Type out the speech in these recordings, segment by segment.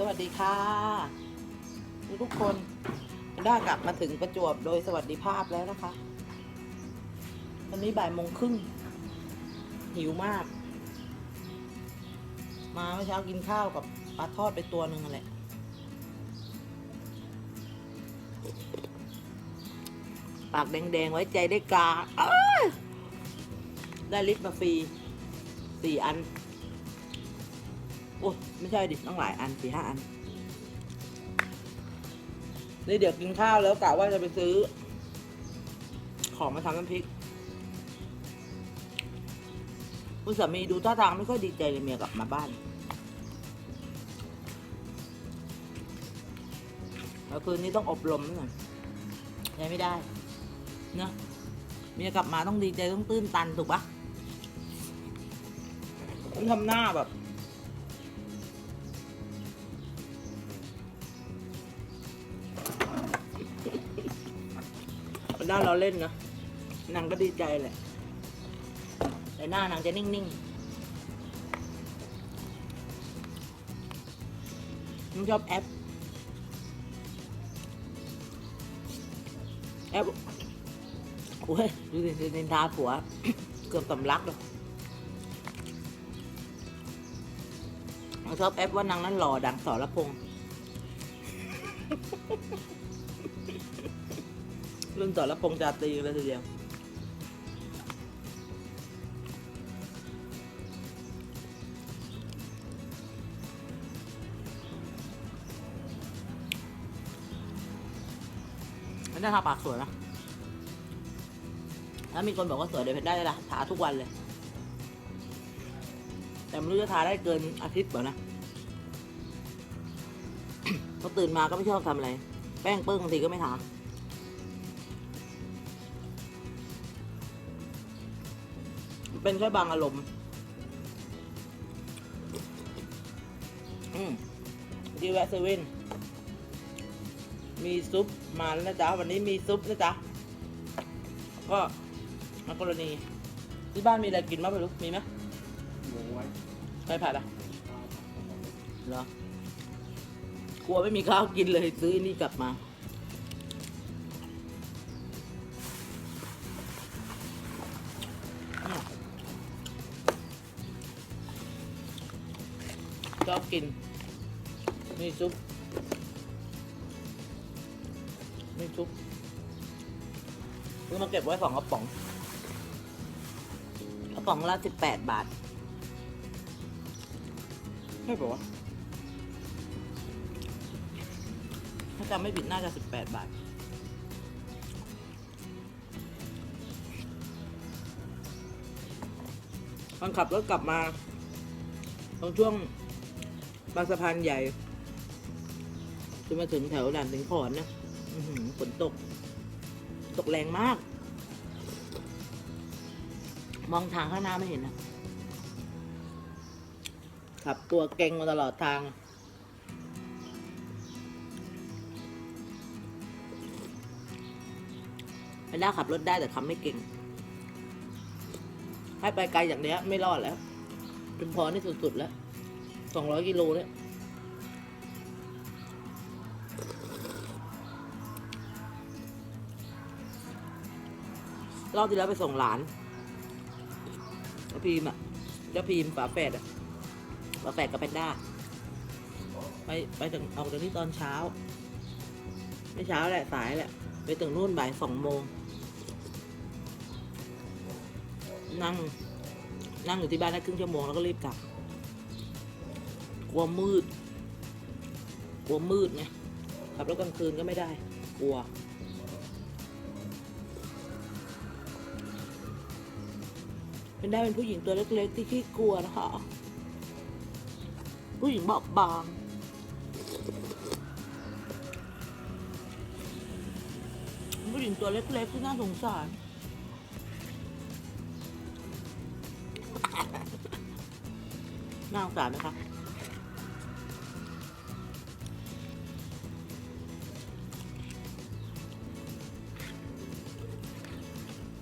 สวัสดีค่ะ ทุกคนได้กลับมาถึงประจวบโดยสวัสดิภาพแล้วนะคะตอนนี้บ่ายโมงครึ่ง หิวมาก มาเมื่อเช้ากินข้าวกับปลาทอดไปตัวหนึ่งแหละปากแดงๆ ไว้ใจได้กา ได้ลิปมาฟรีสี่อัน โอ้ ไม่ใช่ดิต้องหลายอันสี่ห้าอันนี่เดี๋ยวกินข้าวแล้วกะว่าจะไปซื้อ ของมาทำน้ำพริกคุณสามีดูท่าทางไม่ค่อยดีใจเลยเมียกลับมาบ้าน แล้วคืนนี้ต้องอบรมหน่อยยังไม่ได้เนอะเมียกลับมาต้องดีใจต้องตื้นตันถูกปะทำหน้าแบบ หน้าเราเล่นนะนางก็ดีใจแหละ แต่หน้านางจะนิ่งๆนางชอบแอป แอปโอ้ยดูสินินทาผัว เกือบสำลักเลยนางชอบแอปว่านางนั้นหล่อดังสอรพงษ์ รุ่นสรพงษ์จาตีเลยทีเดียวมันได้ทาปากสวยนะแล้วมีคนบอกว่าสวยเดี๋ยวเพชรได้ละทาทุกวันเลย แต่ไม่รู้จะทาได้เกินอาทิตย์เปล่านะพอตื่นมาก็ไม่ชอบทำอะไร แป้งเปิ้งบางทีก็ไม่ทา เป็นแค่บางอารมณ์อืมดีแวะเซเว่นมีซุปมาแล้วนะจ๊ะ วันนี้มีซุปนะจ๊ะ ก็มักกรณี ที่บ้านมีอะไรกินบ้างไม่รู้ มีไหมหมูไว้ไม่ผัดอะเหรอกลัวไม่มีข้าวกินเลยซื้ออนนี่กลับมา ชอบกินมีซุปมีซุปซื้อมาเก็บไว้สองกระป๋อง กระป๋องละสิบแปดบาทไม่บอกว่าถ้าจำไม่ผิดน่าจะสิบแปดบาทตอนขับรถกลับมาตรงช่วง บางสะพานใหญ่จนมาถึงแถวด่านสิงขอนนะฝนตก ตกแรงมาก มองทางข้างหน้าไม่เห็นนะขับตัวเก่งมาตลอดทาง ไม่ได้ขับรถได้แต่ขับไม่เก่ง ให้ไปไกลอย่างเนี้ย ไม่รอดแล้วจุมพรนี่สุดๆแล้ว สองร้อยกิโลเนี่ยรอบที่แล้วไปส่งหลานแล้วพีมอะแล้วพีมฝาแฝดอะฝาแฝดกับแพนด้า ไปไปถึงออกจากที่ตอนเช้า ไม่เช้าแหละสายแหละ ไปถึงนู่นบ่ายสองโมง นั่ง นั่งอยู่ที่บ้านได้ครึ่งชั่วโมงแล้วก็รีบกลับ กลัวมืด กลัวมืดไงขับรถกลางคืนก็ไม่ได้ กลัว เป็นได้เป็นผู้หญิงตัวเล็กๆที่ขี้กลัวนะคะ ผู้หญิงบอบบางผู้หญิงตัวเล็กๆที่น่าสงสารน่าสงสารไหมคะ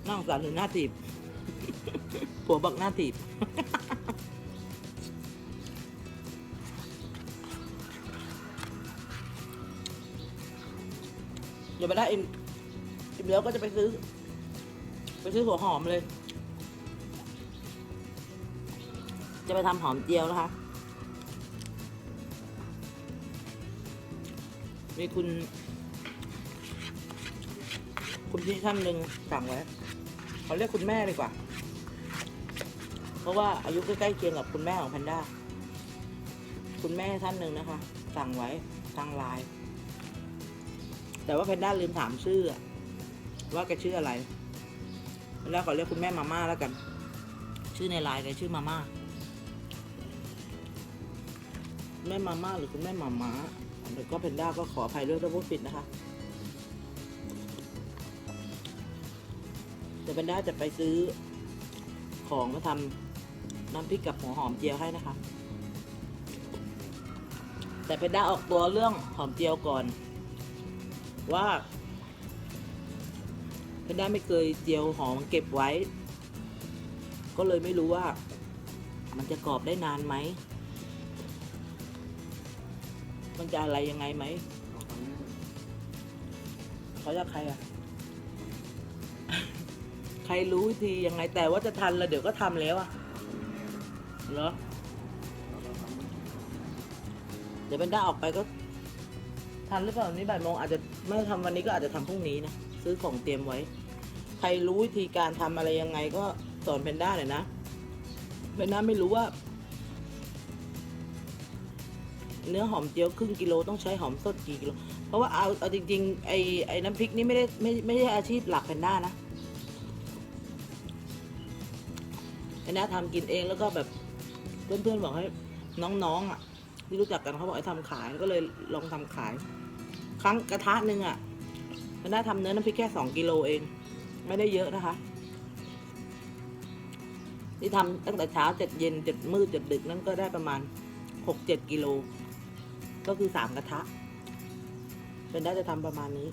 น่าสงสารหรือหน้าตีบผัวบอกหน้าตีบเดี๋ยวไปได้อิ่มอิ่มแล้วก็จะไปซื้อ ไปซื้อหัวหอมเลย จะไปทำหอมเจียวนะคะ มีคุณ คุณพี่ท่านหนึ่งสั่งไว้ เขาเรียกคุณแม่ดีกว่า เพราะว่าอายุใกล้ๆเคียงกับคุณแม่ของแพนด้า คุณแม่ท่านหนึ่งนะคะ สั่งไว้ทางไลน์แต่ว่าแพนด้าลืมถามชื่อ ว่าแกชื่ออะไรแพนด้าขอเรียกคุณแม่มาม่าแล้วกัน ชื่อในไลน์แกชื่อมาม่าแม่มาม่าหรือคุณแม่มาม้าเดี๋ยวก็แพนด้าก็ขออภัยด้วยถ้าพูดผิดนะคะ ดี๋ยวแพนด้าจะไปซื้อของมาทำน้ำพริกกับหัวหอมเจียวให้นะคะ แต่แพนด้าออกตัวเรื่องหอมเจียวก่อน ว่าแพนด้าไม่เคยเจียวหอมเก็บไว้ ก็เลยไม่รู้ว่า มันจะกรอบได้นานไหม มันจะอะไรยังไงไหมเขาจะใครอะ ใครรู้วิธียังไงแต่ว่าจะทันแล้วเดี๋ยวก็ทำแล้วอะเหรอ เดี๋ยวเป็นด้าออกไปก็ทันหรือเปล่านนี้บ่ายโมงอาจจะไม่ทำวันนี้ก็อาจจะทำพรุ่งนี้นะซื้อของเตรียมไว้ ใครรู้วิธีการทำอะไรยังไงก็สอนเพนด้าหน่อยนะเพนด้าไม่รู้ว่า เนื้อหอมเจียวครึ่งกิโลต้องใช้หอมสดกี่กิโลเพราะว่าเอาเอาจริงๆไอ้ไอ้น้ำพริกนี่ไม่ได้ไม่ไม่ใช่อาชีพหลักแพนด้านะ แพนด้าทำกินเองแล้วก็แบบเพื่อนๆบอกให้น้องๆอะที่รู้จักกันเขาบอกให้ทำขายก็เลยลองทำขาย ครั้งกระทะหนึ่งอะแพนด้าทำเนื้อน้ำพริกแค่สองกิโลเอง ไม่ได้เยอะนะคะที่ทำตั้งแต่เช้าเจ็ดเย็นเจ็ดมืดเจ็ดดึกนั่นก็ได้ประมาณหกเจ็ดกิโล ก็คือสามกระทะเพนด้าจะทำประมาณนี้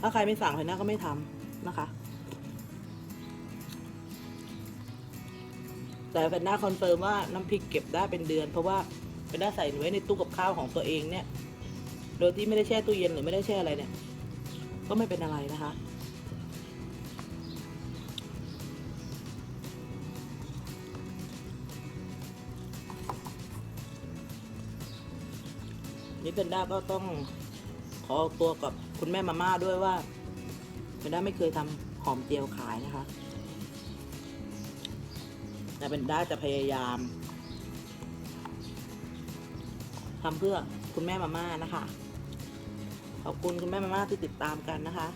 ถ้าใครไม่สั่งเพนด้าก็ไม่ทำนะคะ แต่เพนด้าคอนเฟิร์มว่าน้ำพริกเก็บได้เป็นเดือน เพราะว่าเพนด้าใส่ไว้ในตู้กับข้าวของตัวเองเนี่ย โดยที่ไม่ได้แช่ตู้เย็นหรือไม่ได้แช่อะไรเนี่ย ก็ไม่เป็นอะไรนะคะ นี่เพนด้าก็ต้องขอตัวกับคุณแม่มาม่าด้วยว่าเพนด้าไม่เคยทำหอมเจียวขายนะคะ แต่เพนได้จะพยายามทำเพื่อคุณแม่มาม่านะคะ ขอบคุณคุณแม่มาม่าที่ติดตามกันนะคะ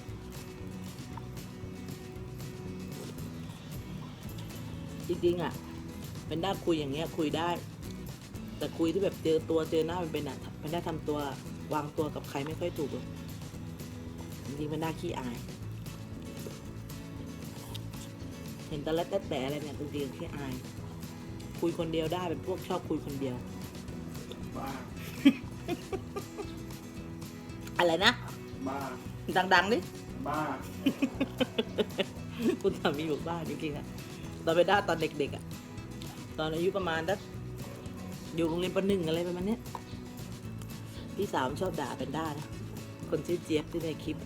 จริงๆอะ เป็นได้คุยอย่างเงี้ยคุยได้ แต่คุยที่แบบเจอตัวเจอหน้ามันเป็นอะมันได้ทำตัววางตัวกับใครไม่ค่อยถูกจริงๆมันน่าขี้อาย เห็นตะเล็ดแต่แต่อะไรเนี่ยจริงๆขี้อาย คุยคนเดียวได้เป็นพวกชอบคุยคนเดียว บ้า อะไรนะ บ้า ดังๆดิ บ้า คุณสามีบอกบ้าจริงๆอะตอนไปด้าตอนเด็กๆอะตอนอายุประมาณดักอยู่โรงเรียนประหนึ่งอะไรประมาณเนี้ยพี่สาวมันชอบด่าเป็นด้านะคนชื่อเจี๊ยบที่ในคลิป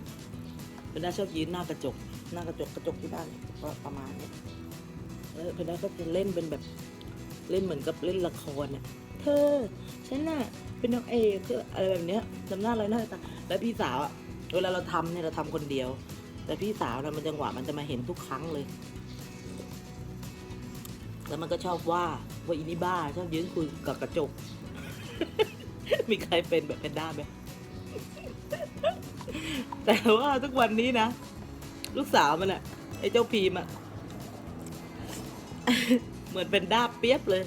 เป็นด้าชอบยืนหน้ากระจก หน้ากระจกกระจกที่บ้านก็ประมาณเนี้ยแล้วเป็นด้าก็จะเล่นเป็นแบบเล่นเหมือนกับเล่นละครเนี่ยเธอฉันน่ะเป็นนางเอกเธออะไรแบบเนี้ยจำหน้าอะไรหน้าตาแล้วพี่สาวอะเวลาเราทำเนี่ยเราทำคนเดียว แต่พี่สาวนะมันจังหวะมันจะมาเห็นทุกครั้งเลย แล้วมันก็ชอบว่าว่าอีนี่บ้าชอบยืนคุยกับกระจก มีใครเป็นแบบแพนด้าไหมแต่ว่าทุกวันนี้นะ ลูกสาวมันอะไอ้เจ้าพีมอะเหมือนเป็นด้าเปียบเลย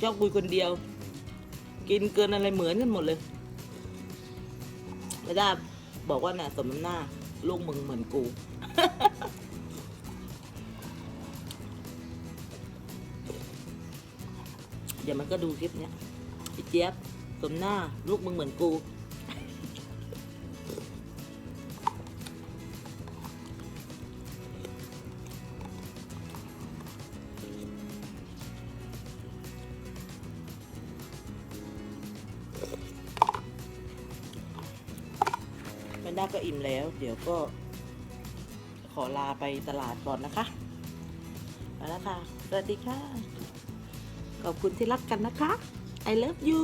ชอบคุยคนเดียว กินเกินอะไรเหมือนกันหมดเลยแล้วด้าบอกว่าน่ะสมน้ำหน้าลูกมึงเหมือนกูเดี๋ยวมันก็ดูคลิปเนี้ยพี่เจี๊ยบสมหน้าลูกมึงเหมือนกู นด้าก็อิ่มแล้ว เดี๋ยวก็ ขอลาไปตลาดก่อนนะคะไปแล้วค่ะ สวัสดีค่ะ ขอบคุณที่รักกันนะคะ I love you